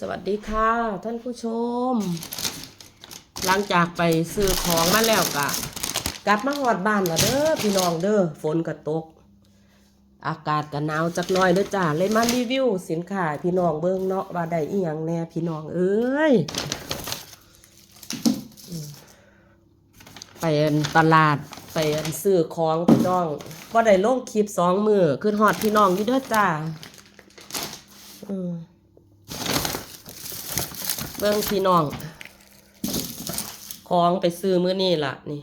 สวัสดีค่ะท่านผู้ชม หลังจากไปซื้อของมาแล้วกะกลับมาหอดบ้านละเด้อพี่น้องเด้อฝนก็ตก อากาศก็หนาวจักหน่อยเด้อจ้าเลยมารีวิว สินค้าพี่น้องเบิ่งเนาะว่าได้อีหยังแน่พี่น้องเอ้ยไปตลาดไปซื้อของพี่น้องก็ได้ลงคลิปสองมือขึ้นฮอดพี่น้องอยู่เด้อจ้าอืม เบิ่งพี่น้องของไปซื้อมื้อนี้ล่ะนี่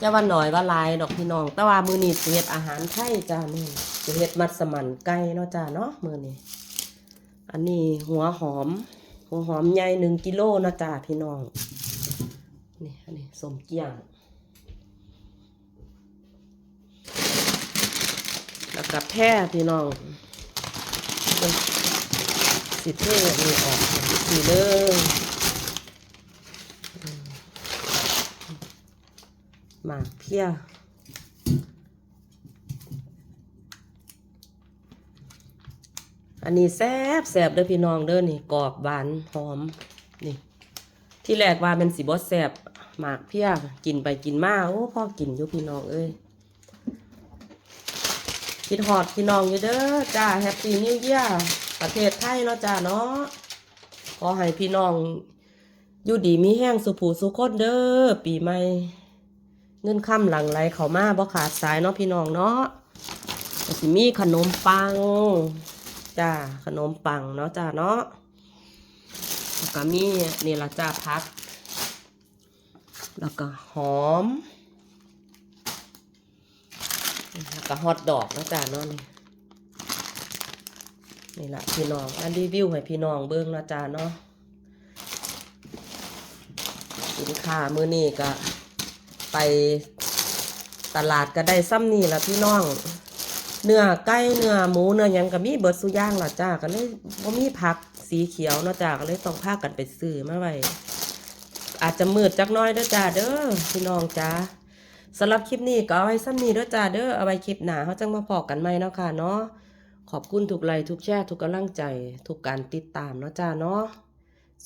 จะว่าหน่อยว่าลายดอกพี่น้อง แต่ว่ามื้อนี้สิเฮ็ดอาหารไทยจ้านี้สิเฮ็ดมัสมั่นไก่เนาะจ้าเนาะมื้อนี้อันนี้หัวหอม หัวหอมใหญ่หนึ่งกิโลเนาะจ้าพี่น้องนี่อันนี้สมเกียงแล้วกับแพร่พี่น้องเบิ่งสิเท่นี่ออกสีเลยอืม หมากเพียอันนี้แซบแซบเด้อพี่น้องเด้อนี่กรอบหวานหอมนี่ ที่แรกว่าเป็นสีบอสแซบหมากเพียกินไปกินมาโอ้พ่อกินอยู่พี่น้องเอ้ยคิดฮอดพี่น้องอยู่เด้อจ้าแฮปปี้นิวเยียร์ประเทศไทยเนาะจ้าเนาะขอให้พี่น้องอยู่ดีมีแห้งสุผูสุคนเด้อปีใหม่ เงินค่ำหลังไหลเขามาบ่ขาดสายเนาะพี่น้องเนาะสิมีขนมปังจ้าขนมปังเนาะจ้าเนาะแล้วก็มีนี่ละจ้าพัก แล้วก็หอม แล้วก็ฮอตดอกนะจ๊ะเนาะนี่นี่แหละพี่น้องอันรีวิวให้พี่น้องเบิ่งนะจ๊ะเนาะสินค้ามือนี้ก็ ไปตลาดก็ได้ซ้ำนี่ละพี่น้อง เนื้อไก่เนื้อหมูเนื้อยังก็มีเบิดสุย่างละจ้าก็เลยบ่มีผักสีเขียวเนาะจ้าก็เลยต้องพากันไปซื้อมาไว้อาจจะมืดจักน้อยเด้อจ้าเด้อพี่น้องจ้าสำหรับคลิปนี้ก็เอาไว้ซ้ำนี้เด้อจ้าเด้อเอาไว้คลิปหน้าเขาจังมาพอกันใหมเนาะค่ะเนาะขอบคุณทุกไลค์ทุกแชร์ทุกกำลังใจ ทุกการติดตามเนาะจ้าเนาะ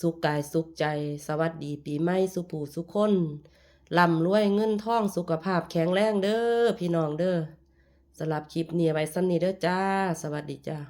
สุขกายสุขใจ สวัสดีปีใหม่สุผูสุขคน ลำรวยเงินทองสุขภาพแข็งแรงเด้อพี่น้องเด้อสำหรับคลิปนี้เอาไว้ซ้นนี้เด้อจ้า สวัสดีจ้า